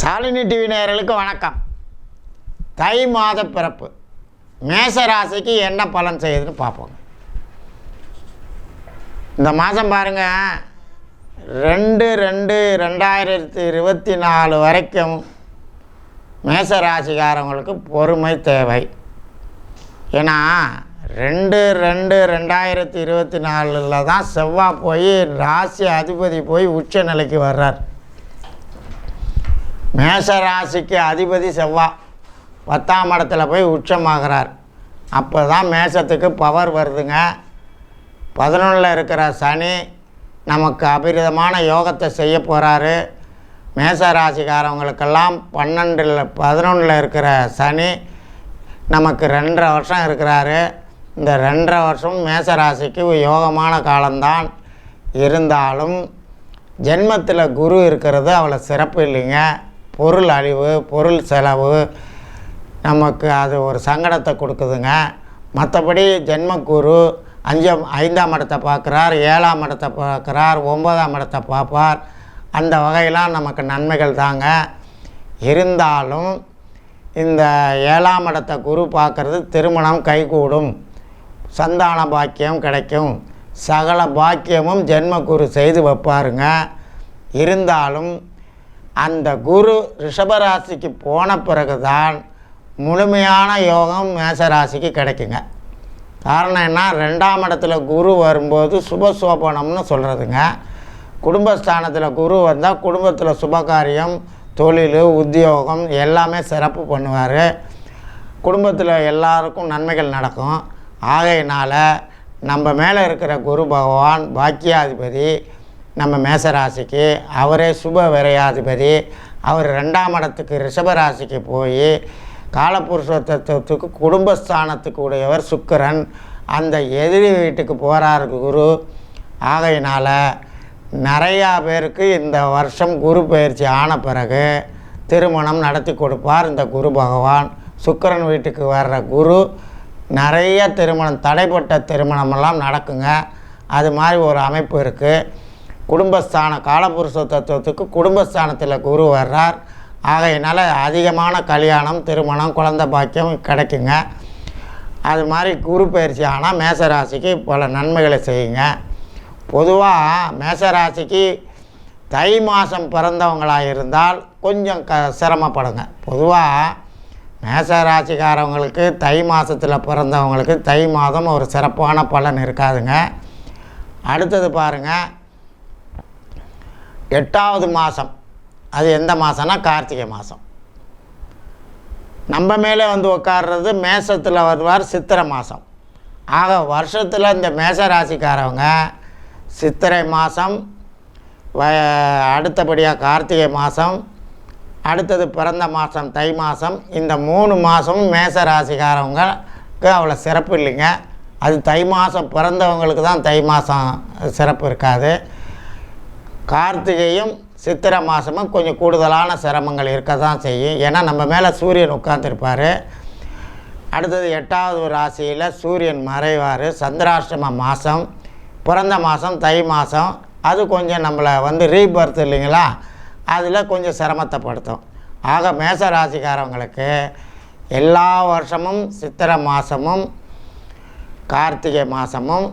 Shalini TV நேயர்களுக்கு வணக்கம். தை மாத பிறப்பு. மேச ராசிக்கு என்ன பலன் செய்யுதுன்னு பார்ப்போங்க. இந்த மாதம் பாருங்க ரெண்டு ரெண்டு ரெண்டாயிரத்தி இருபத்தி நாலு வரைக்கும் மேசராசிக்காரங்களுக்கு பொறுமை தேவை. ஏன்னா ரெண்டு ரெண்டு ரெண்டாயிரத்தி இருபத்தி நாலில் தான் செவ்வாய் போய் ராசி அதிபதி போய் உச்ச நிலைக்கு வர்றார். மேஷ ராசிக்கு அதிபதி செவ்வாய் பத்தாம் இடத்துல போய் உச்சமாகிறார். அப்போ தான் மேஷத்துக்கு பவர் வருதுங்க. பதினொன்றில் இருக்கிற சனி நமக்கு அபரிதமான யோகத்தை செய்ய போகிறாரு மேச ராசிக்காரவங்களுக்கெல்லாம் பன்னெண்டில் பதினொன்றில் இருக்கிற சனி நமக்கு ரெண்டரை வருஷம் இருக்கிறாரு. இந்த ரெண்டரை வருஷம் மேச ராசிக்கு யோகமான காலம்தான். இருந்தாலும் ஜென்மத்தில் குரு இருக்கிறது அவ்வளோ சிறப்பு இல்லைங்க. பொருள் அழிவு பொருள் செலவு நமக்கு அது ஒரு சங்கடத்தை கொடுக்குதுங்க. மற்றபடி ஜென்மக்குரு அஞ்சாம் ஐந்தாம் இடத்தை பார்க்குறார் ஏழாம் இடத்தை பார்க்குறார் ஒன்பதாம் இடத்தை பார்ப்பார். அந்த வகையெல்லாம் நமக்கு நன்மைகள் தாங்க. இருந்தாலும் இந்த ஏழாம் இடத்தை குரு பார்க்குறது திருமணம் கைகூடும். சந்தான பாக்கியம் கிடைக்கும். சகல பாக்கியமும் ஜென்மக்குரு செய்து வைப்பாருங்க. இருந்தாலும் அந்த குரு ரிஷபராசிக்கு போன பிறகுதான் முழுமையான யோகம் மேசராசிக்கு கிடைக்குங்க. காரணம் என்ன? ரெண்டாம் இடத்துல குரு வரும்போது சுபசோபனம்னு சொல்கிறதுங்க குடும்பஸ்தானத்தில் குரு வந்தால் குடும்பத்தில் சுபகாரியம் தொழில் உத்தியோகம் எல்லாமே சிறப்பு பண்ணுவார். குடும்பத்தில் எல்லாருக்கும் நன்மைகள் நடக்கும். ஆகையினால் நம்ம மேலே இருக்கிற குரு பகவான் பாக்கியாதிபதி நம்ம மேசராசிக்கு அவரே சுப விரையாதிபதி. அவர் ரெண்டாம் இடத்துக்கு ரிஷபராசிக்கு போய் காலபுருஷ தத்துவத்துக்கு குடும்பஸ்தானத்துக்கு உடையவர் சுக்கிரன். அந்த எதிரி வீட்டுக்கு போகிறார் குரு. ஆகையினால் நிறையா பேருக்கு இந்த வருஷம் குரு பயிற்சி ஆன பிறகு திருமணம் நடத்தி கொடுப்பார் இந்த குரு பகவான். சுக்கிரன் வீட்டுக்கு வர்ற குரு நிறைய திருமணம் தடைப்பட்ட திருமணமெல்லாம் நடக்குங்க. அது மாதிரி ஒரு அமைப்பு இருக்குது குடும்பஸ்தான காலபுருஷ தத்துவத்துக்கு குடும்பஸ்தானத்தில் குரு வர்றார். ஆகையினால் அதிகமான கல்யாணம் திருமணம் குழந்தை பாக்கியம் கிடைக்குங்க. அது மாதிரி குரு பயிற்சி ஆனால் மேசராசிக்கு பல நன்மைகளை செய்யுங்க. பொதுவாக மேசராசிக்கு தை மாதம் பிறந்தவங்களாக இருந்தால் கொஞ்சம் க சிரமப்படுங்க. பொதுவாக மேசராசிக்காரவங்களுக்கு தை மாதத்தில் பிறந்தவங்களுக்கு தை மாதம் ஒரு சிறப்பான பலன் இருக்காதுங்க. அடுத்தது பாருங்கள் எட்டாவது மாதம் அது எந்த மாதம்னா கார்த்திகை மாதம் நம்ம மேலே வந்து உட்கார்றது மேசத்தில் வருவார் சித்திரை மாதம் ஆக வருஷத்தில் இந்த மேச ராசிக்காரவங்க சித்திரை மாதம் வ அடுத்தபடியாக கார்த்திகை மாதம் அடுத்தது பிறந்த மாதம் தை மாதம் இந்த மூணு மாதமும் மேச ராசிக்காரவங்களுக்கு அவ்வளோ சிறப்பு இல்லைங்க. அது தை மாதம் பிறந்தவங்களுக்கு தான் தை மாதம் சிறப்பு இருக்காது. கார்த்திகையும் சித்திரை மாதமும் கொஞ்சம் கூடுதலான சிரமங்கள் இருக்க தான் செய்யும். ஏன்னா நம்ம மேலே சூரியன் உட்காந்துருப்பார் அடுத்தது எட்டாவது ராசியில் சூரியன் மறைவார். சந்திராஷ்டம மாதம் பிறந்த மாதம் தை மாதம் அது கொஞ்சம் நம்மளை வந்து ரீபர்த் இல்லைங்களா? அதில் கொஞ்சம் சிரமத்தை படுத்தும். ஆக மேச ராசிக்காரவங்களுக்கு எல்லா வருஷமும் சித்திரை மாதமும் கார்த்திகை மாதமும்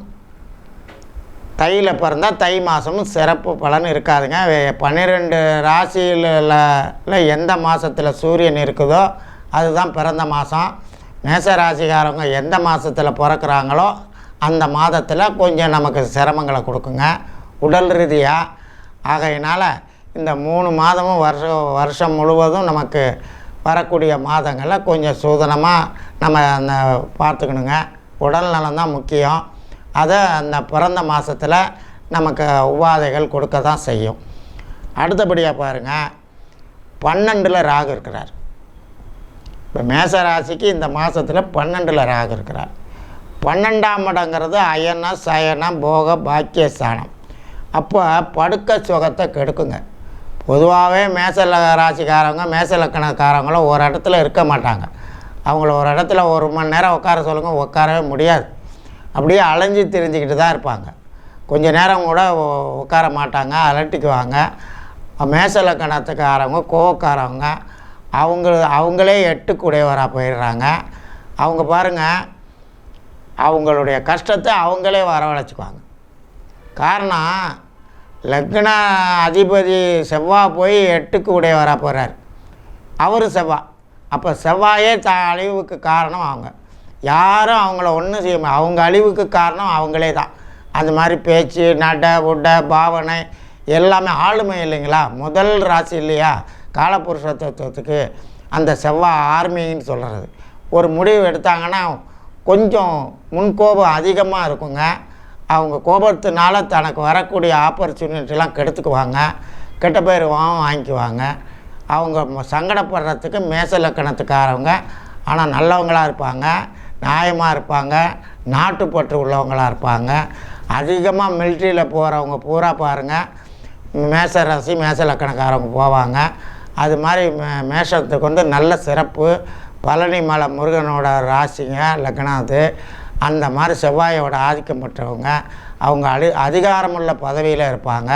தையில் பிறந்தால் தை மாதமும் சிறப்பு பலன் இருக்காதுங்க. பன்னிரெண்டு ராசியில் எந்த மாதத்தில் சூரியன் இருக்குதோ அதுதான் பிறந்த மாதம் மேச ராசிக்காரவங்க எந்த மாதத்தில் பிறக்கிறாங்களோ அந்த மாதத்தில் கொஞ்சம் நமக்கு சிரமங்களை கொடுக்குங்க. உடல் ரீதியாக ஆகையினால் இந்த மூணு மாதமும் வருஷம் வருஷம் முழுவதும் நமக்கு வரக்கூடிய மாதங்களில் கொஞ்சம் சூதனமாக நம்ம அந்த பார்த்துக்கணுங்க. உடல் நலம் தான் முக்கியம். அதை அந்த பிறந்த மாதத்தில் நமக்கு உபாதைகள் கொடுக்க தான் செய்யும். அடுத்தபடியாக பாருங்கள் பன்னெண்டில் ராகு இருக்கிறார். இப்போ மேச ராசிக்கு இந்த மாதத்தில் பன்னெண்டில் ராகு இருக்கிறார். பன்னெண்டாம் இடங்கிறது அயன சயனம் போக பாக்கியஸ்தானம் அப்போ படுக்க சுகத்தை கெடுக்குங்க. பொதுவாகவே மேச ராசிக்காரவங்க மேச லக்கணக்காரங்களும் ஒரு இடத்துல இருக்க மாட்டாங்க. அவங்கள ஒரு இடத்துல ஒரு மணி நேரம் உட்கார சொல்லுங்கள் உட்காரவே முடியாது. அப்படியே அலைஞ்சு தெரிஞ்சுக்கிட்டு தான் இருப்பாங்க. கொஞ்ச நேரம் கூட உட்கார மாட்டாங்க அலட்டிக்குவாங்க. மேசலக்கணத்துக்காரவங்க கோவக்காரவங்க அவங்க அவங்களே எட்டுக்குடையவராக போயிடுறாங்க. அவங்க பாருங்கள் அவங்களுடைய கஷ்டத்தை அவங்களே வரவழைச்சிக்குவாங்க. காரணம் லக்ன அதிபதி செவ்வாய் போய் எட்டுக்கு உடையவராக போகிறார் அவரும் செவ்வாய் அப்போ செவ்வாயே த அழிவுக்கு காரணம் அவங்க. யாரும் அவங்கள ஒன்றும் செய்ய முடியாது. அவங்க அழிவுக்கு காரணம் அவங்களே தான். அந்த மாதிரி பேச்சு நட உட பாவனை எல்லாமே ஆளுமை இல்லைங்களா? முதல் ராசி இல்லையா? காலபுருஷ தத்துவத்துக்கு அந்த செவ்வாய் ஆர்மின்னு சொல்கிறது ஒரு முடிவு எடுத்தாங்கன்னா கொஞ்சம் முன்கோபம் அதிகமாக இருக்குங்க. அவங்க கோபத்தினால தனக்கு வரக்கூடிய ஆப்பர்ச்சுனிட்டிலாம் கெடுத்துக்குவாங்க. கெட்ட பேர் வாங்கிக்குவாங்க. அவங்க ம- சங்கடப்படுறதுக்கு மேச லக்கணத்துக்காரவங்க. ஆனால் நல்லவங்களாக இருப்பாங்க. நியாயமாக இருப்பாங்க நாட்டுப்பற்று உள்ளவங்களாக இருப்பாங்க. அதிகமாக மிலிட்ரியில் போகிறவங்க பூரா பாருங்கள் மேச ராசி மேச லக்கணக்காரவங்க போவாங்க. அது மாதிரி மே மேஷத்துக்கு வந்து நல்ல சிறப்பு. பழனி மலை முருகனோட ராசிங்க லக்னம் அது அந்த மாதிரி செவ்வாயோட ஆதிக்கம் பெற்றவங்க. அவங்க அடி அதிகாரமுள்ள பதவியில் இருப்பாங்க.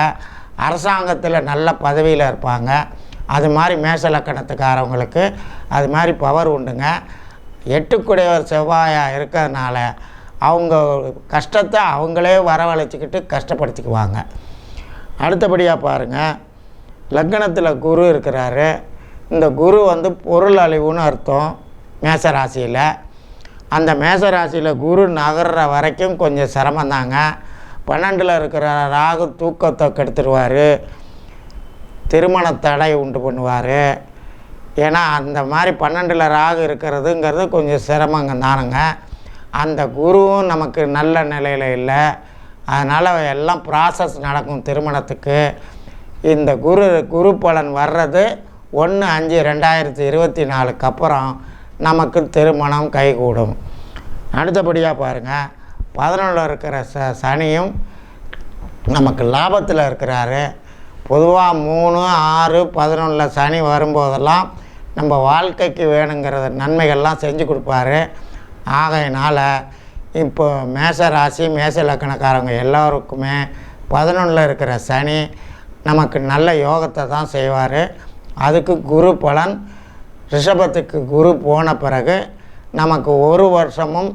அரசாங்கத்தில் நல்ல பதவியில் இருப்பாங்க. அது மாதிரி மேச லக்கணத்துக்காரவங்களுக்கு அது மாதிரி பவர் உண்டுங்க. எட்டுக்குடையவர் செவ்வாயாக இருக்கிறதுனால அவங்க கஷ்டத்தை அவங்களே வரவழைச்சிக்கிட்டு கஷ்டப்படுத்திக்குவாங்க. அடுத்தபடியாக பாருங்கள் லக்னத்தில் குரு இருக்கிறாரு. இந்த குரு வந்து பொருள் அழிவுன்னு அர்த்தம் மேச ராசியில் அந்த மேச ராசியில் குரு நகர்ற வரைக்கும் கொஞ்சம் சிரமந்தாங்க. பன்னெண்டில் இருக்கிற ராகு தூக்கத்தை கெடுத்துருவார். திருமண தடை உண்டு பண்ணுவார். ஏன்னா அந்த மாதிரி பன்னெண்டில் ராகு இருக்கிறதுங்கிறது கொஞ்சம் சிரமங்க தானுங்க. அந்த குருவும் நமக்கு நல்ல நிலையில் இல்லை. அதனால் எல்லாம் ப்ராசஸ் நடக்கும் திருமணத்துக்கு. இந்த குரு குரு பலன் வர்றது ஒன்று அஞ்சு ரெண்டாயிரத்தி இருபத்தி நாலுக்கு அப்புறம் நமக்கு திருமணம் கைகூடும். அடுத்தபடியாக பாருங்கள் பதினொன்றில் இருக்கிற ச சனியும் நமக்கு லாபத்தில் இருக்கிறாரு. பொதுவாக மூணு ஆறு பதினொன்றில் சனி வரும்போதெல்லாம் நம்ம வாழ்க்கைக்கு வேணுங்கிறத நன்மைகள்லாம் செஞ்சு கொடுப்பாரு. ஆகையினால் இப்போ மேச ராசி மேச லக்கணக்காரங்க எல்லோருக்குமே பதினொன்றில் இருக்கிற சனி நமக்கு நல்ல யோகத்தை தான் செய்வார். அதுக்கு குரு பலன் ரிஷபத்துக்கு குரு போன பிறகு நமக்கு ஒரு வருஷமும்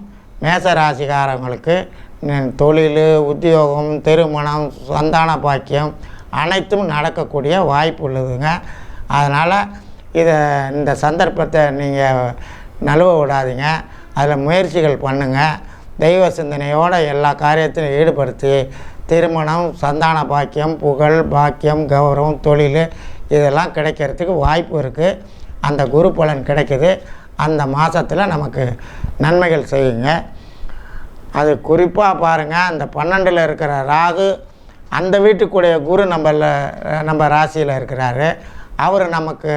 மேச ராசிக்காரங்களுக்கு தொழில் உத்தியோகம் திருமணம் சந்தான பாக்கியம் அனைத்தும் நடக்கக்கூடிய வாய்ப்பு உள்ளதுங்க. அதனால் இதை இந்த சந்தர்ப்பத்தை நீங்கள் நழுவ விடாதீங்க. அதில் முயற்சிகள் பண்ணுங்கள் தெய்வ சிந்தனையோடு எல்லா காரியத்திலும் ஈடுபடுத்தி திருமணம் சந்தான பாக்கியம் புகழ் பாக்கியம் கௌரவம் தொழில் இதெல்லாம் கிடைக்கிறதுக்கு வாய்ப்பு இருக்குது அந்த குரு பலன் கிடைக்குது. அந்த மாதத்தில் நமக்கு நன்மைகள் செய்யுங்க. அது குறிப்பாக பாருங்கள் அந்த பன்னெண்டில் இருக்கிற ராகு அந்த வீட்டுக்குடைய குரு நம்மள நம்ம ராசியில் இருக்கிறாரு. அவர் நமக்கு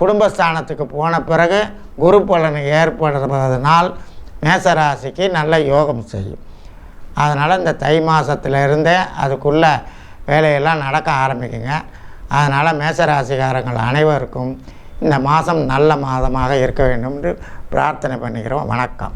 குடும்பஸ்தானத்துக்கு போன பிறகு குரு பலனை ஏற்படுவதனால் மேச ராசிக்கு நல்ல யோகம் செய்யும். அதனால் இந்த தை மாதத்துல இருந்தே அதுக்குள்ளே வேலையெல்லாம் நடக்க ஆரம்பிக்குங்க. அதனால் மேசராசிகாரங்கள் அனைவருக்கும் இந்த மாதம் நல்ல மாதமாக இருக்க வேண்டும் என்று பிரார்த்தனை பண்ணிக்கிறோம். வணக்கம்.